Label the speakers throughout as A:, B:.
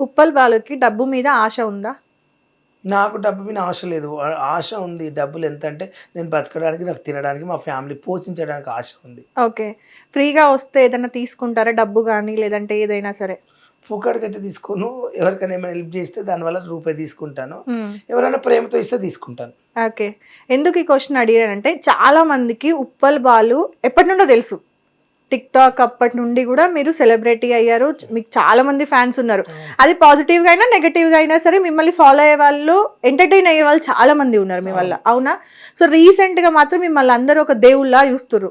A: ఉప్పల్ బాలుకి డబ్బు మీద ఆశ ఉందా?
B: నాకు డబ్బు మీద ఆశ లేదు. ఆశ ఉంది. డబ్బులు ఎంత అంటే నేను బతకడానికి నాకు తినడానికి మా ఫ్యామిలీ పోషించడానికి ఆశ ఉంది.
A: ఓకే. ఫ్రీగా వస్తే ఏదైనా తీసుకుంటారా డబ్బు కానీ లేదంటే ఏదైనా సరే?
B: పూకాడికి అయితే తీసుకోను. ఎవరికైనా ఏమైనా హెల్ప్ చేస్తే దానివల్ల రూపాయి తీసుకుంటాను. ఎవరైనా ప్రేమతో ఇస్తే తీసుకుంటాను.
A: ఓకే. ఎందుకు ఈ క్వశ్చన్ అడిగానంటే చాలా మందికి ఉప్పల్ బాలు ఎప్పటి నుండో తెలుసు. టిక్ టాక్ అప్పటి నుండి కూడా మీరు సెలబ్రిటీ అయ్యారు. మీకు చాలా మంది ఫ్యాన్స్ ఉన్నారు. అది పాజిటివ్గా అయినా నెగటివ్గా అయినా సరే మిమ్మల్ని ఫాలో అయ్యే వాళ్ళు ఎంటర్టైన్ అయ్యే వాళ్ళు చాలా మంది ఉన్నారు మీ వల్ల. అవునా? సో రీసెంట్గా మాత్రం మిమ్మల్ని అందరూ ఒక దేవుళ్ళ చూస్తున్నారు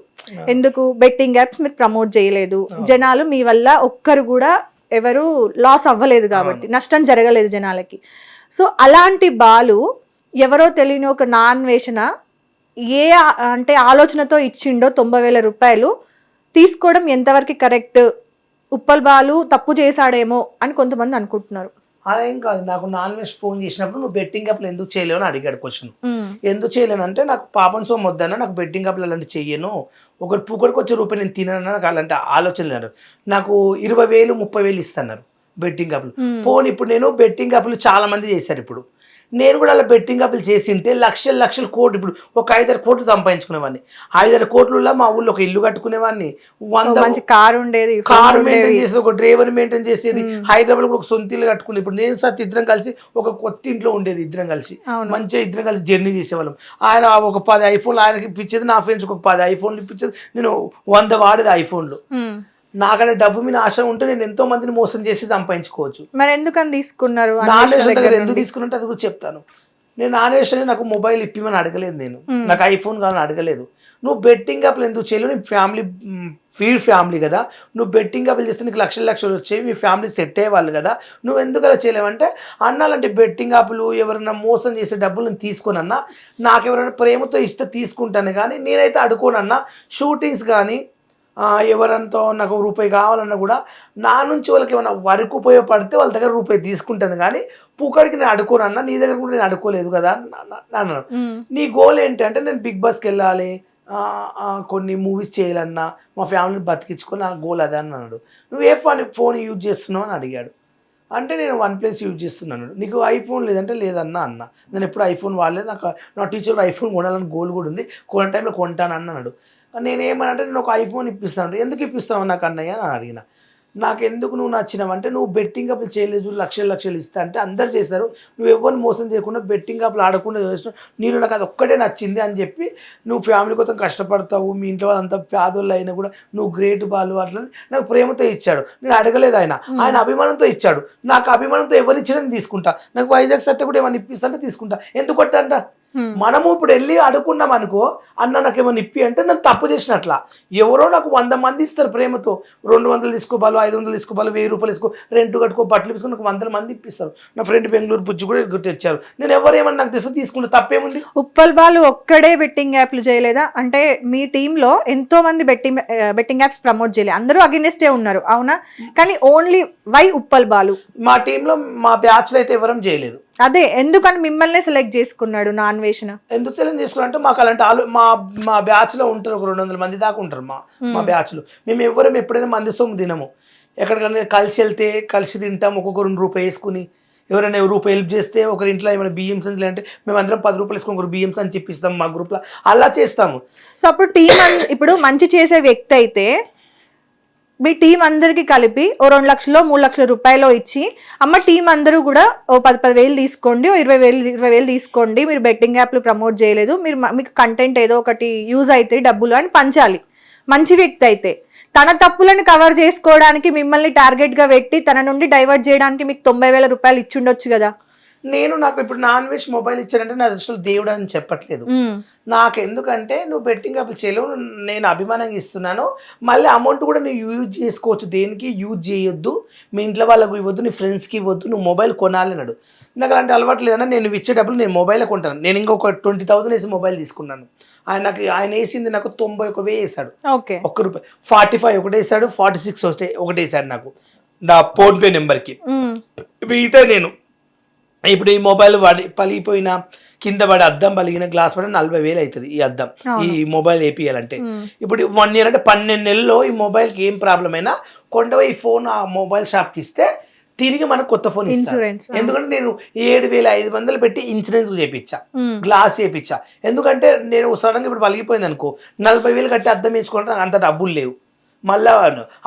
A: ఎందుకు? బెట్టింగ్ యాప్స్ మీరు ప్రమోట్ చేయలేదు. జనాలు మీ వల్ల ఒక్కరు కూడా ఎవరు లాస్ అవ్వలేదు కాబట్టి నష్టం జరగలేదు జనాలకి. సో అలాంటి బాలు ఎవరో తెలియని ఒక నాన్ వేషన ఏ అంటే ఆలోచనతో ఇచ్చిండో తొంభై వేల రూపాయలు తీసుకోవడం ఎంతవరకు కరెక్ట్? ఉప్పల్ బాలు తప్పు చేశాడేమో అని కొంతమంది అనుకుంటున్నారు.
B: అలా ఏం కాదు నాకు నాన్ వెజ్ ఫోన్ చేసినప్పుడు నువ్వు బెట్టింగ్ అప్లు ఎందుకు చేయలేవు అని అడిగాడు క్వశ్చన్. ఎందుకు చేయలేను అంటే నాకు పాపం సో వద్దన్న నాకు బెట్టింగ్ అప్లు అలాంటి చెయ్యను. ఒకరు పూకడికి వచ్చే రూపాయి నేను తినను నాకు అలాంటి ఆలోచన లేదు. నాకు ఇరవై వేలు ముప్పై వేలు ఇస్తున్నారు బెట్టింగ్ అప్లు. పోనీ ఇప్పుడు నేను బెట్టింగ్ అప్లు చాలా మంది చేశారు ఇప్పుడు. నేను కూడా అలా బెట్టింగ్ అప్లు చేసింటే లక్షల లక్షల కోట్లు ఇప్పుడు ఒక ఐదారు కోట్లు సంపాదించుకునేవాడిని. ఐదారు కోట్లలో మా ఊళ్ళో ఒక ఇల్లు కట్టుకునేవాడిని. వంద
A: మంచి కారు ఉండేది
B: కారు. మెయింటైన్ చేసేది ఒక డ్రైవర్ మెయింటైన్ చేసేది. హైదరాబాద్ కూడా ఒక సొంత ఇల్లు కట్టుకుంది ఇప్పుడు నేను సత్ ఇద్దరం కలిసి ఒక కొత్త ఇంట్లో ఉండేది ఇద్దరం కలిసి. మంచిగా ఇద్దరం కలిసి జర్నీ చేసేవాళ్ళం. ఆయన ఒక పది ఐఫోన్లు ఆయనకి ఇప్పించేది నా ఫ్రెండ్స్ ఒక పది ఐఫోన్లు ఇప్పించేది. నేను వంద వాడేది ఐఫోన్లు నాకనే డబ్బు మీద ఆశ ఉంటే నేను ఎంతో మందిని మోసం చేసి సంపాదించుకోవచ్చు.
A: మరి ఎందుకని తీసుకున్నారు
B: నాన్
A: అన్వేషణ
B: వేషన్ దగ్గర ఎందుకు? తీసుకున్నట్టు అది కూడా చెప్తాను. నేను నాన్ వేషన్ నాకు మొబైల్ ఇప్పిమని అడగలేదు నేను. నాకు ఐఫోన్ కావాలని అడగలేదు. నువ్వు బెట్టింగ్ అప్లు ఎందుకు చేయలేవు? నీ ఫ్యామిలీ ఫీడ్ ఫ్యామిలీ కదా. నువ్వు బెట్టింగ్ అప్లు చేస్తే నీకు లక్షల లక్షలు వచ్చేవి మీ ఫ్యామిలీ సెట్ అయ్యేవాళ్ళు కదా. నువ్వు ఎందుకు అలా చేయలేవంటే అన్నాలంటే బెట్టింగ్ అప్లు ఎవరైనా మోసం చేసే డబ్బులు నేను తీసుకోనన్నా నాకు ఎవరైనా ప్రేమతో ఇస్తే తీసుకుంటాను కానీ నేనైతే అడుకోనన్నా షూటింగ్స్ కానీ ఎవరంతో నాకు రూపాయి కావాలన్నా కూడా నా నుంచి వాళ్ళకి ఏమైనా వరకు ఉపయోగపడితే వాళ్ళ దగ్గర రూపాయి తీసుకుంటాను. కానీ పూకడికి నేను అడుకోనన్నా నీ దగ్గర కూడా నేను అడుకోలేదు కదా అని అన్న- అన్నాను. నీ గోల్ ఏంటంటే నేను బిగ్ బాస్కి వెళ్ళాలి కొన్ని మూవీస్ చేయాలన్నా మా ఫ్యామిలీని బతికించుకొని నా గోల్ అదే అని అన్నాడు. నువ్వు ఏ ఫోన్ ఫోన్ యూజ్ చేస్తున్నావు అని అడిగాడు. అంటే నేను వన్ ప్లస్ యూజ్ చేస్తున్నాను నీకు ఐఫోన్ లేదంటే లేదన్నా అన్న. నేను ఎప్పుడు ఐఫోన్ వాడలేదు నాకు నా టీచర్ ఐఫోన్ కొనాలని గోల్ కూడా ఉంది. కొన్న టైంలో కొంటాను అన్నాడు. నేనేమనంటే నేను ఒక ఐఫోన్ ఇప్పిస్తాను ఎందుకు ఇప్పిస్తావు నాకు అన్నయ్య అని అడిగిన. నాకు ఎందుకు నువ్వు నచ్చినావంటే నువ్వు బెట్టింగ్ అప్లు చేయలేదు లక్షలు లక్షలు ఇస్తా అంటే అందరు చేస్తారు. నువ్వు ఎవరిని మోసం చేయకుండా బెట్టింగ్ అప్లు ఆడకుండా చేస్తున్నావు. నీళ్ళు నాకు అది ఒక్కటే నచ్చింది అని చెప్పి నువ్వు ఫ్యామిలీ కోసం కష్టపడతావు మీ ఇంట్లో వాళ్ళంతా పేదోళ్ళు అయినా కూడా నువ్వు గ్రేట్ బాలు అట్లా నాకు ప్రేమతో ఇచ్చాడు. నేను అడగలేదు ఆయన. ఆయన అభిమానంతో ఇచ్చాడు. నాకు అభిమానంతో ఎవరు ఇచ్చినా నేను తీసుకుంటా. నాకు వైజాగ్ సత్య కూడా ఏమైనా ఇప్పిస్తాంటే తీసుకుంటా. ఎందుకు కొట్టంట
A: మ్మ్.
B: మనము ఇప్పుడు వెళ్ళి అడుగున్నాం అనుకో అన్న నాకు ఏమైనా ఇప్పి అంటే నేను తప్పు చేసినట్ల. ఎవరో నాకు వంద మంది ఇస్తారు ప్రేమతో. రెండు వందలు తీసుకోబాలు ఐదు వందలు తీసుకోబాలు వెయ్యి రూపాయలు తీసుకో రెంట్ కట్టుకో బట్టలు తీసుకుని నాకు వందల మంది ఇప్పిస్తారు. నా ఫ్రెండ్ బెంగళూరు బుజ్జి కూడా గుర్తు తెచ్చారు. నేను ఎవరు ఏమన్నా నాకు తెస్తే తీసుకుంటే తప్పేముంది?
A: ఉప్పల్ బాలు ఒక్కడే బెట్టింగ్ యాప్లు చేయలేదా? అంటే మీ టీంలో ఎంతో మంది బెట్టింగ్ బెట్టింగ్ యాప్స్ ప్రమోట్ చేయలేదు అందరూ అగెనెస్టే ఉన్నారు అవునా? కానీ ఓన్లీ వై ఉప్పల్ బాలు?
B: మా టీంలో మా బ్యాచ్లో అయితే ఎవరం చేయలేదు.
A: అదే ఎందుకని మిమ్మల్ని సెలెక్ట్ చేసుకున్నాడు నాన్ వేషణ
B: ఎందుకు సెలెక్ట్ చేసుకున్నారంటే మాకు అలాంటి ఆలో మా మా బ్యాచ్లో ఉంటారు ఒక రెండు వందల మంది దాకా ఉంటారు మా మా బ్యాచ్లో మేము ఎవరం ఎప్పుడైనా మంది సొమ్ము తినము. ఎక్కడికైనా కలిసి వెళ్తే కలిసి తింటాం ఒక్కొక్క రెండు రూపాయి వేసుకుని. ఎవరైనా రూపాయి హెల్ప్ చేస్తే ఒకరి ఇంట్లో ఏమైనా బియ్యం సంచులు అంటే మేము అందరం పది రూపాయలు వేసుకుని ఒకరు బియ్యం సంచి చెప్పిస్తాం మా గ్రూప్లో అలా చేస్తాము.
A: సో అప్పుడు టీం ఇప్పుడు మంచి చేసే వ్యక్తి అయితే మీ టీం అందరికి కలిపి ఓ రెండు లక్షలో మూడు లక్షల రూపాయలు ఇచ్చి అమ్మ టీం అందరూ కూడా ఓ పది పది వేలు తీసుకోండి ఓ ఇరవై వేలు ఇరవై వేలు తీసుకోండి మీరు బెట్టింగ్ యాప్లు ప్రమోట్ చేయలేదు మీరు మీకు కంటెంట్ ఏదో ఒకటి యూజ్ అవుతుంది డబ్బులు అని పంచాలి. మంచి వ్యక్తి అయితే. తన తప్పులను కవర్ చేసుకోవడానికి మిమ్మల్ని టార్గెట్గా పెట్టి తన నుండి డైవర్ట్ చేయడానికి మీకు తొంభై వేల రూపాయలు ఇచ్చుండొచ్చు కదా.
B: నేను నాకు ఇప్పుడు నాన్ వెజ్ మొబైల్ ఇచ్చాడంటే నా అసలు దేవుడు అని చెప్పట్లేదు. నాకు ఎందుకంటే నువ్వు బెట్టింగ్ అప్పుడు చేయలేవు నేను అభిమానంగా ఇస్తున్నాను. మళ్ళీ అమౌంట్ కూడా నువ్వు యూజ్ చేసుకోవచ్చు. దేనికి? యూజ్ చేయొద్దు. మీ ఇంట్లో వాళ్ళకు ఇవ్వద్దు నీ ఫ్రెండ్స్కి ఇవ్వద్దు. నువ్వు మొబైల్ కొనాలి అన్నాడు. నాకు అలాంటి అలవాటు లేదన్నా నేను ఇచ్చే డబ్బులు నేను మొబైల్ కొంటాను. నేను ఇంకొక ట్వంటీ థౌసండ్ వేసి మొబైల్ తీసుకున్నాను. ఆయన నాకు ఆయన వేసింది నాకు తొంభై ఒక వెయ్యి వేసాడు.
A: ఓకే.
B: ఒక్క రూపాయి. ఫార్టీ ఫైవ్ ఒకటి వేసాడు ఫార్టీ సిక్స్ వస్తే ఒకటి వేసాడు నాకు. నా ఫోన్పే నెంబర్కి మిగతా నేను ఇప్పుడు ఈ మొబైల్ పడి పలిగిపోయిన కింద పడి అద్దం పలిగిన గ్లాస్ పడి నలభై వేలు అవుతుంది ఈ అద్దం. ఈ మొబైల్ వేపియాలంటే ఇప్పుడు వన్ ఇయర్ అంటే పన్నెండు నెలల్లో ఈ మొబైల్కి ఏం ప్రాబ్లం అయినా కొండవ ఈ ఫోన్ ఆ మొబైల్ షాప్కి ఇస్తే తిరిగి మనకు కొత్త ఫోన్
A: ఇన్సూరెన్స్
B: ఎందుకంటే నేను ఏడు వేల ఐదు వందలు పెట్టి ఇన్సూరెన్స్ చేయించా
A: Hmm.
B: గ్లాస్ చేయించా ఎందుకంటే నేను సడన్గా ఇప్పుడు పలిగిపోయింది అనుకో నలభై వేలు కట్టి అద్దం వేసుకోవడం నాకు అంత డబ్బులు లేవు. మళ్ళా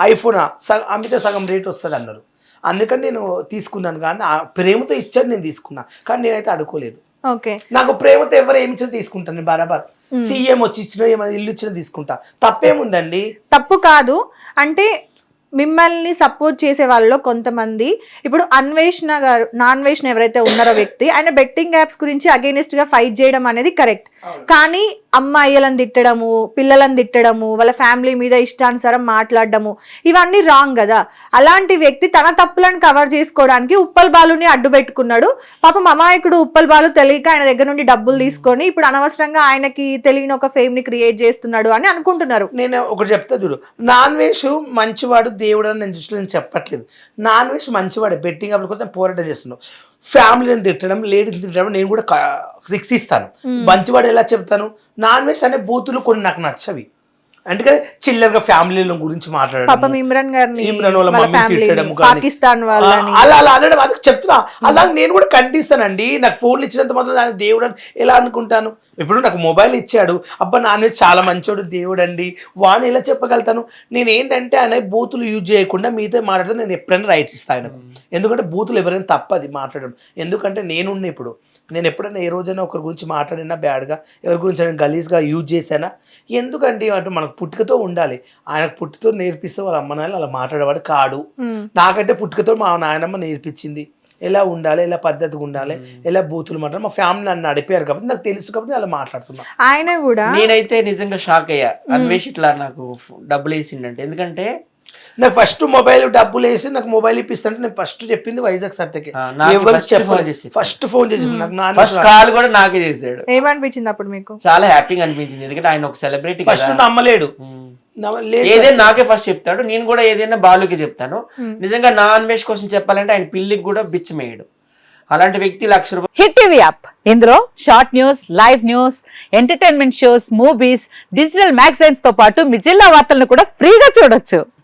B: ఐఫోన్ సగం అమ్మితే సగం రేట్ వస్తుంది అన్నారు అందుకని నేను తీసుకున్నాను. కానీ ఆ ప్రేమతో ఇచ్చాడు నేను తీసుకున్నా. కానీ నేనైతే అడుకోలేదు
A: ఓకే.
B: నాకు ప్రేమతో ఎవరు ఏమి ఇచ్చినా తీసుకుంటాను బరాబర్. సీఎం వచ్చి ఇచ్చిన ఏమైనా ఇల్లు ఇచ్చినా తీసుకుంటా. తప్పేముందండి?
A: తప్పు కాదు. అంటే మిమ్మల్ని సపోర్ట్ చేసే వాళ్ళలో కొంతమంది ఇప్పుడు అన్వేషణ గారు నాన్ వేషణ ఎవరైతే ఉన్నారో వ్యక్తి ఆయన బెట్టింగ్ యాప్స్ గురించి అగేనిస్ట్గా ఫైట్ చేయడం అనేది కరెక్ట్ కానీ అమ్మాయిలను తిట్టడము పిల్లలను తిట్టడము వాళ్ళ ఫ్యామిలీ మీద ఇష్టానుసారం మాట్లాడడము ఇవన్నీ రాంగ్ కదా. అలాంటి వ్యక్తి తన తప్పులను కవర్ చేసుకోవడానికి ఉప్పల్ బాలుని అడ్డు పెట్టుకున్నాడు. పాపం అమాయకుడు ఉప్పల్ బాలు తెలియక ఆయన దగ్గర నుండి డబ్బులు తీసుకొని ఇప్పుడు అనవసరంగా ఆయనకి తెలియని ఒక ఫేమ్ని క్రియేట్ చేస్తున్నాడు అని అనుకుంటున్నారు.
B: నేను ఒకటి చెప్తా చూడు. నాన్ వెజ్ మంచివాడు దేవుడు అని నేను దృష్టిలో నేను చెప్పట్లేదు. నాన్ వెజ్ మంచివాడే బెట్టింగ్ అప్పుడు కోసం పోరాటం చేస్తున్నావు ఫ్యామిలీని తిట్టడం లేడీని తిట్టడం నేను కూడా శిక్షిస్తాను. మంచివాడు ఎలా చెప్తాను? నాన్ వెజ్ అనే బూతులు కొన్ని నాకు నచ్చవి. అందుకని చిల్లరగా ఫ్యామిలీల గురించి మాట్లాడడం.
A: పాపం ఇమ్రాన్ గారిని
B: ఇమ్రాన్ వాళ్ళ తిట్టడం
A: పాకిస్తాన్ వాళ్ళని.
B: అలా అలా అనడం అది చెప్తున్నా. అలా నేను కూడా ఖండిస్తానండి. నాకు ఫోన్లు ఇచ్చినంత మాత్రం ఆయన దేవుడు అని ఎలా అనుకుంటాను? ఇప్పుడు నాకు మొబైల్ ఇచ్చాడు. అబ్బా నాన్న చాలా మంచోడు దేవుడు అండి వాడిని ఎలా చెప్పగలుగుతాను? నేను ఏంటంటే ఆయన బూతులు యూజ్ చేయకుండా మీతో మాట్లాడితే నేను ఎప్పుడైనా రైట్స్ ఇస్తాను ఎందుకంటే బూతులు ఎవరైనా తప్పది మాట్లాడడం. ఎందుకంటే నేనున్న ఇప్పుడు నేను ఎప్పుడైనా ఏ రోజైనా ఒకరి గురించి మాట్లాడినా బ్యాడ్గా ఎవరి గురించి నేను గలీజ్గా యూజ్ చేశానా? ఎందుకండి అంటే మనకు పుట్టుకతో ఉండాలి. ఆయనకు పుట్టుకతో నేర్పిస్తే వాళ్ళ అమ్మ నాయన అలా మాట్లాడేవాడు కాడు. నాకంటే పుట్టుకతో మా నాయనమ్మ నేర్పించింది. ఎలా ఉండాలి ఎలా పద్ధతిగా ఉండాలి ఎలా బూతులు మాట్లాడాలి. మా ఫ్యామిలీ నన్ను నడిపారు కాబట్టి నాకు తెలుసు కాబట్టి అలా మాట్లాడుతున్నా.
A: ఆయన కూడా
C: నేనైతే నిజంగా షాక్ అయ్యా. అన్వేష్ ఇట్లా నాకు డబ్బులు వేసిండంటే ఎందుకంటే
B: నాకు ఫస్ట్ మొబైల్ డబ్బులు వేసి నాకు మొబైల్ ఇప్పిస్తుంటే నేను ఫస్ట్ చెప్పింది వైజాగ్
C: చేసి.
B: ఫస్ట్ ఫోన్ చేసి. నాకు
C: ఫస్ట్ కాల్ కూడా నాకే చేశాడు.
A: ఏమనిపించింది అప్పుడు మీకు?
C: చాలా హ్యాపీగా అనిపించింది. ఎందుకంటే ఆయన ఒక సెలబ్రిటీ
B: ఫస్ట్ నమ్మలేడు
C: ఏదైనా నాకే ఫస్ట్ చెప్తాడు. నేను కూడా ఏదైనా బాలుకి చెప్తాను. నిజంగా నా అన్వేష్ కోసం చెప్పాలంటే ఆయన పిల్లికి కూడా బిచ్చమేయడు. అలాంటి వ్యక్తి లక్ష రూపాయలు
D: హిట్ టీవీ యాప్. ఇందులో short news live news entertainment shows movies digital మ్యాగజైన్స్తో పాటు మీ జిల్లా వార్తలను కూడా ఫ్రీగా చూడొచ్చు.